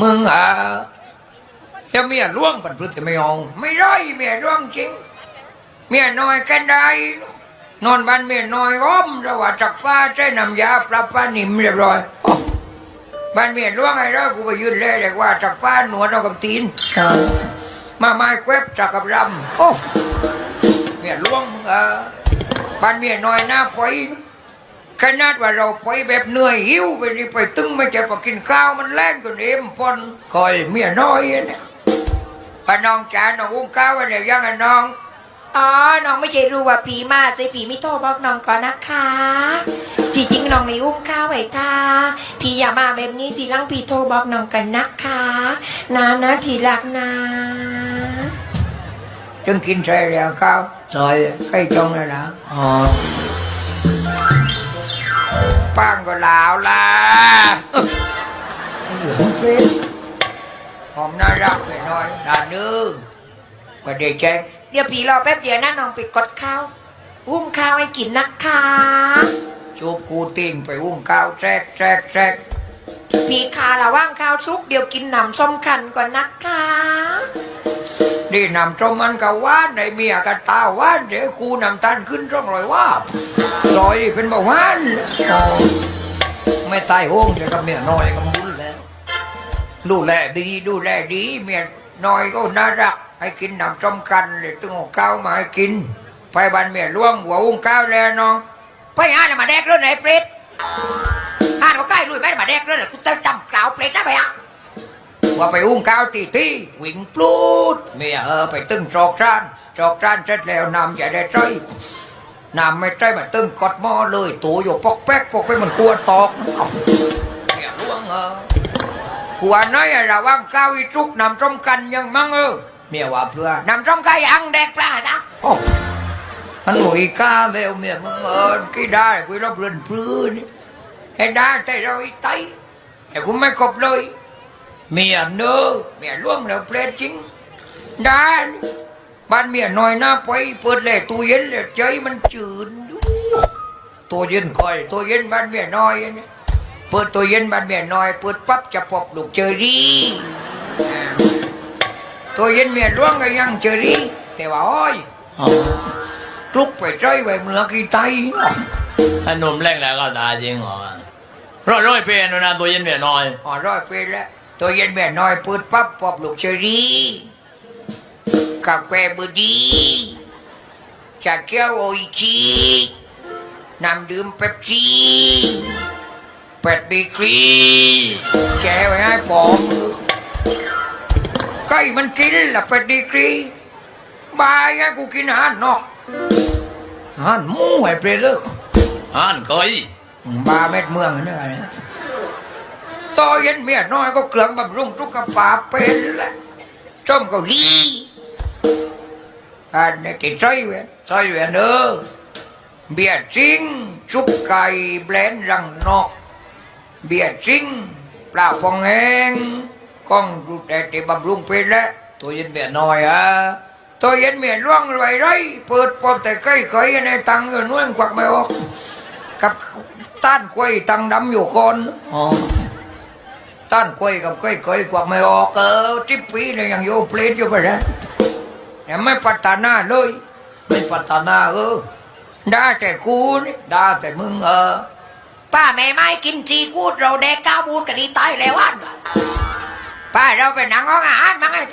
มึงออแล้วเมียร่วงปันพฤติไม่เอาไม่ร้อยเมียร่วงจริง เมียน้อยกันได้นอนบ้านเมียน้อยอ้อมระหว่าจักป้าใช้น้ำยาปรับป้านิ่มเรียบร้อยบ้านเมียร่วงไงแล้วกูไปยืนเลยเรียกว่าจักป้าหนวดเอากับตีนมาไม้แควบจักกับรำโอ้เมียร่วงเออบ้านเมียน้อยหน้าปอย ขนาดว่าเราไปแบบเหนื่อยหิวไปนี่ไปตึงไม่จะไปกินข้าวมันแรงตัวเอ็มพอนคอยเมียน้อยเนี่ยป้าน้องจ๋าน้องอุ้งข้าวอะไรยังไงน้องอ๋อ น้องไม่ใช่รู้ว่าผีมาใจผีไม่โทรบอกน้องก่อนนะคะที่จริงน้องในอุ้มข้าวไว้ค่ะพี่อย่ามาแบบนี้ทีหลังพี่โทรบอกน้องกันนะคะนะนะทีรักนะจึงกินใส่แล้วข้าวซอยใกล้จงแล้วนะอ๋อ ป้างก็ลาวละเหอมน่ารักไปน่อยด่านนึงประเดี๋ยวแจ้งเดี๋ยวพี่รอแป๊บเดียวนะน้องไปกดข้าวอุ้มข้าวให้กินนะคะ จูบกูติ่งไปอุ้มข้าวแทรกแทรกแทรกพี่คาระว่างข้าวซุกเดี๋ยวกินหนำส้มคันก่อนนะคะ นี่นำจมมันก็หว่านในเมียกันตาว่านเดี๋ยวกูนำตันขึ้นร่องรอยว่าลอยนี่เป็นบาหวานไม่ตายโห้งแต่กับเมียน้อยก็มุนแล้ว ดูแลดีดูแลดีเมียน้อยก็น่ารักให้กินน้ำส้มกันเลยตึงเอาข้าวมาให้กิน ไปบ้านเมียล่วงหัวอุ้งข้าวแล้วเนาะไปหานมาแดกเรื่องไหนเปรตหาเขาใกล้ลุยไปมาแดกเรื่องไหนกูจะจำกล่าวเปรตได้ไหมอะ ว่าไปอุ้งข้าวตีตีวิ่งปลูดเมียเออไปตึงจอกจานจอกจานเสร็จแล้วน้ำจะได้ใจนำไม่ใจมาตึงกดหม้อเลยตัวอยู่ปอกแป๊กปอกไปมือนกลัวตอกเมียล่วงเออหัวน้อยระวังก้าวอีจุกนำจมกันยังมั่งเออเมียว่าเพื่อนำจมกันยังแดกปลาจ้ะฮันหนุยก้าเร็วเมียมึงเอินกี่ได้กูรับเรือนพื้นให้ได้แต่เราอีไตแต่กูไม่กบเลย เมียเนอเมียล่วงแล้วเปรตจริงได้บ้านเมียน้อยหน้าไปเปิดเลยตู้เย็นเลยใจมันจืดตัวเย็นคอยตัวเย็นบ้านเมียน้อยอันนี้เปิดตัวเย็นบ้านเมียน้อยเปิดปั๊บจะพบลูกเจอรี่อ่าตัวเย็นเมียร่วงก็ยังเจอรี่แต่ว่าอ้อยกลุกไปใจไว้เมือกี่ไตถ้าหนุ่มแรงแล้วก็ตายจริงเหรอร้อยร้อยเป็นนะตัวเย็นเมียน้อยอ๋อร้อยเป็นแล้ว ตัวเย็นเมียน้อยเปิดปั๊บพบลูกเจอรี่กาแฟบดีจากแก้วโออิจิน้ำดื่มเป๊ปซี่เป็ดบีครีแกไว้ให้ผมใกล้มันกินละเป็ดดีกรีบายไงกูกินอาหารเนาะอาหารหมูไอ้เปรตเลิกอ่านเคยบาเม็ดเมืองนี่ไง ต่อเย็นเมียน้อยก็เครื่องบำรุงทุกกระปาเป็นละส้มเกาหลีอันนี้ติดใจเว้ยใจเว้ยเนอะเบียร์จริงชุบไก่แบรนด์รังนอก เบียร์จริงปลาฟองแห้งกล้องดูแต่ติบำรุงเป็นล้วตัวเย็นเมียน้อยอะตัวเย็นเมียล่วงไรไรเปิดปอบแต่ใกล้เคยในตังเงินว่งควักไม่ออกกับต้านกล้วยตังดำอยู่คนอ๋อ ต้านกล้วยกับกล้วยเคยกวักไม่ออกเออทิปปีเนี่ยยังโยเพลทอยู่ไปแล้วยังไม่พัฒนาเลย ไม่พัฒนาเออได้แต่กูนี่ได้แต่มึงเออป้าแม่ไม่กินจีกูดเราแดกก้าวบูดกันดีตายแล้วอันป้าเราไปนั่งห้องอาหารมั้งไอ้